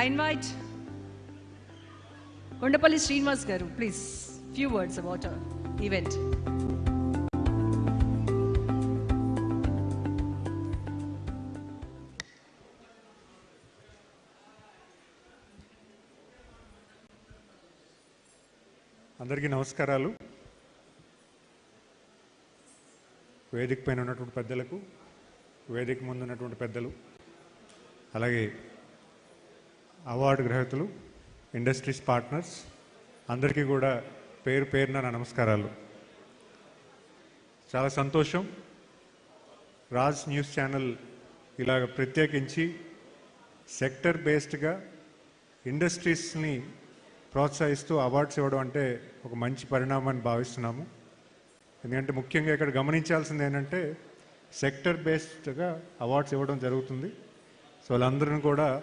I invite Kondapalli Srinivas garu please few words about event అందరికీ నమస్కారాలు. వేదిక పైన ఉన్నటువంటి పెద్దలకు వేదిక ముందు ఉన్నటువంటి పెద్దలు అలాగే అవార్డు గ్రహీతలు ఇండస్ట్రీస్ పార్ట్నర్స్ అందరికీ కూడా పేరు పేరున నమస్కారాలు. చాలా సంతోషం. రాజ్ న్యూస్ ఛానల్ ఇలాగ ప్రత్యేకించి సెక్టర్ బేస్డ్గా ఇండస్ట్రీస్ని ప్రోత్సహిస్తూ అవార్డ్స్ ఇవ్వడం అంటే ఒక మంచి పరిణామాన్ని భావిస్తున్నాము. ఎందుకంటే ముఖ్యంగా ఇక్కడ గమనించాల్సింది ఏంటంటే సెక్టర్ బేస్డ్గా అవార్డ్స్ ఇవ్వడం జరుగుతుంది. సో వాళ్ళందరిని కూడా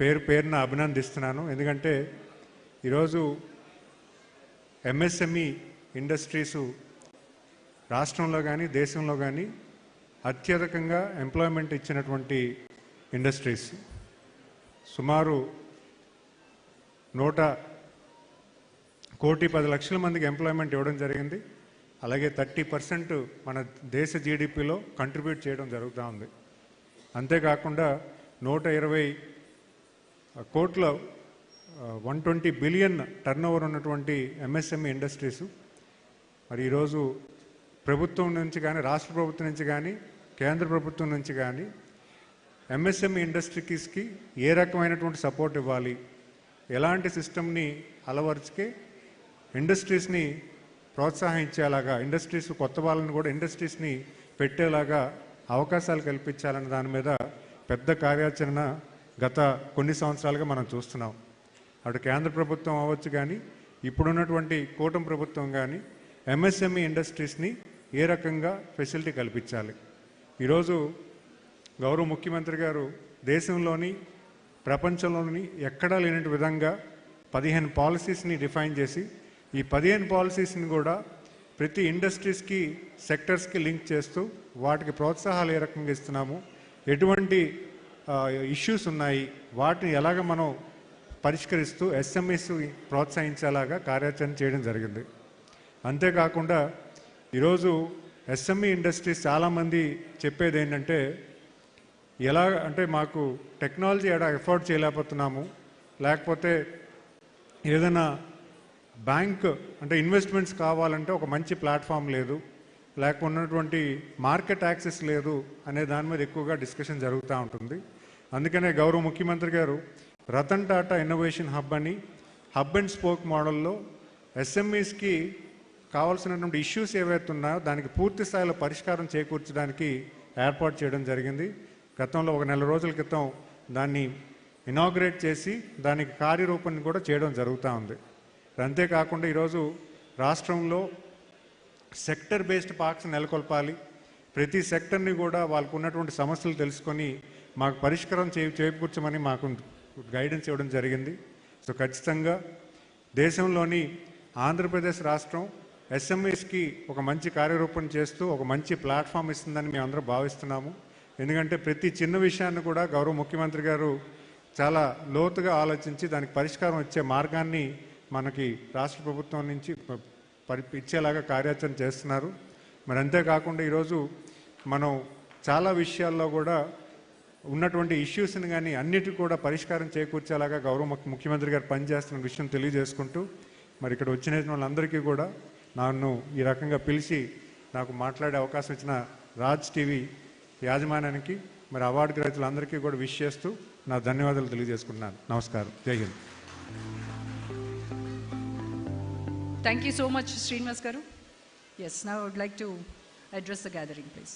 పేరు పేరున అభినందిస్తున్నాను. ఎందుకంటే ఈరోజు ఎంఎస్ఎంఈ ఇండస్ట్రీసు రాష్ట్రంలో కానీ దేశంలో కానీ అత్యధికంగా ఎంప్లాయ్మెంట్ ఇచ్చినటువంటి ఇండస్ట్రీస్ సుమారు నూట కోటి పది లక్షల మందికి ఎంప్లాయ్మెంట్ ఇవ్వడం జరిగింది. అలాగే థర్టీ పర్సెంట్ మన దేశ జీడిపిలో కంట్రిబ్యూట్ చేయడం జరుగుతూ ఉంది. అంతేకాకుండా నూట ఇరవై కోట్ల one twenty billion turnover ఉన్నటువంటి ఎంఎస్ఎంఈ ఇండస్ట్రీసు. మరి ఈరోజు ప్రభుత్వం నుంచి కానీ రాష్ట్ర ప్రభుత్వం నుంచి కానీ కేంద్ర ప్రభుత్వం నుంచి కానీ ఎంఎస్ఎంఈ ఇండస్ట్రీస్కి ఏ రకమైనటువంటి సపోర్ట్ ఇవ్వాలి? ఎలాంటి సిస్టమ్ని అలవరుచుకే ఇండస్ట్రీస్ని ప్రోత్సహించేలాగా ఇండస్ట్రీస్ కొత్త వాళ్ళని కూడా ఇండస్ట్రీస్ని పెట్టేలాగా అవకాశాలు కల్పించాలన్న దాని మీద పెద్ద కార్యాచరణ గత కొన్ని సంవత్సరాలుగా మనం చూస్తున్నాం. అటు కేంద్ర ప్రభుత్వం అవ్వచ్చు కానీ ఇప్పుడున్నటువంటి కూటమి ప్రభుత్వం కానీ ఎంఎస్ఎంఈ ఇండస్ట్రీస్ని ఏ రకంగా ఫెసిలిటీ కల్పించాలి? ఈరోజు గౌరవ ముఖ్యమంత్రి గారు దేశంలోని ప్రపంచంలోని ఎక్కడా లేని విధంగా పదిహేను పాలసీస్ని డిఫైన్ చేసి ఈ పదిహేను పాలసీస్ని కూడా ప్రతి ఇండస్ట్రీస్కి సెక్టర్స్కి లింక్ చేస్తూ వాటికి ప్రోత్సాహాలు ఏ రకంగా ఇస్తున్నాము? ఎటువంటి ఇష్యూస్ ఉన్నాయి. వాటిని ఎలాగ మనం పరిష్కరిస్తూ ఎస్ఎంఎస్ ప్రోత్సహించేలాగా కార్యాచరణ చేయడం జరిగింది. అంతేకాకుండా ఈరోజు ఎస్ఎంఈ ఇండస్ట్రీస్ చాలామంది చెప్పేది ఏంటంటే ఎలా అంటే మాకు టెక్నాలజీ ఎడ ఎఫోర్డ్ చేయలేకపోతున్నాము. లేకపోతే ఏదైనా బ్యాంక్ అంటే ఇన్వెస్ట్మెంట్స్ కావాలంటే ఒక మంచి ప్లాట్ఫామ్ లేదు. లేకపోతే ఉన్నటువంటి మార్కెట్ యాక్సెస్ లేదు అనే దాని మీద ఎక్కువగా డిస్కషన్ జరుగుతూ ఉంటుంది. అందుకనే గౌరవ ముఖ్యమంత్రి గారు రతన్ టాటా ఇన్నోవేషన్ హబ్ అని హబ్ అండ్ స్పోక్ మోడల్లో ఎస్ఎంఈస్కి కావాల్సినటువంటి ఇష్యూస్ ఏవైతే ఉన్నాయో దానికి పూర్తి స్థాయిలో పరిష్కారం చేకూర్చడానికి ఏర్పాటు చేయడం జరిగింది. గతంలో ఒక నెల రోజుల క్రితం దాన్ని ఇనాగ్రేట్ చేసి దానికి కార్యరూపాన్ని కూడా చేయడం జరుగుతూ ఉంది. అంతేకాకుండా ఈరోజు రాష్ట్రంలో సెక్టర్ బేస్డ్ పార్క్స్ నెలకొల్పాలి. ప్రతి సెక్టర్ని కూడా వాళ్ళకు ఉన్నటువంటి సమస్యలు తెలుసుకొని మాకు పరిష్కారం చే చేకూర్చమని మాకు గైడెన్స్ ఇవ్వడం జరిగింది. సో ఖచ్చితంగా దేశంలోని ఆంధ్రప్రదేశ్ రాష్ట్రం ఎస్ఎంఎస్కి ఒక మంచి కార్యరూపం చేస్తూ ఒక మంచి ప్లాట్ఫామ్ ఇస్తుందని మేము అందరూ భావిస్తున్నాము. ఎందుకంటే ప్రతి చిన్న విషయాన్ని కూడా గౌరవ ముఖ్యమంత్రి గారు చాలా లోతుగా ఆలోచించి దానికి పరిష్కారం ఇచ్చే మార్గాన్ని మనకి రాష్ట్ర ప్రభుత్వం నుంచి పరి ఇచ్చేలాగా కార్యాచరణ చేస్తున్నారు. మరి అంతేకాకుండా ఈరోజు మనం చాలా విషయాల్లో కూడా ఉన్నటువంటి ఇష్యూస్ని కానీ అన్నిటి కూడా పరిష్కారం చేకూర్చేలాగా గౌరవ ముఖ్యమంత్రి గారు పనిచేస్తున్న విషయం తెలియజేసుకుంటూ మరి ఇక్కడ వచ్చిన వాళ్ళందరికీ కూడా నన్ను ఈ రకంగా పిలిచి నాకు మాట్లాడే అవకాశం ఇచ్చిన రాజ్ టీవీ యాజమాన్యానికి మరి అవార్డు గ్రహీతలందరికీ కూడా విష్ చేస్తూ నా ధన్యవాదాలు తెలియజేసుకుంటున్నాను. నమస్కారం. Jai Hind. Thank you so much Srinivas garu. Yes నా would like to address the gathering please.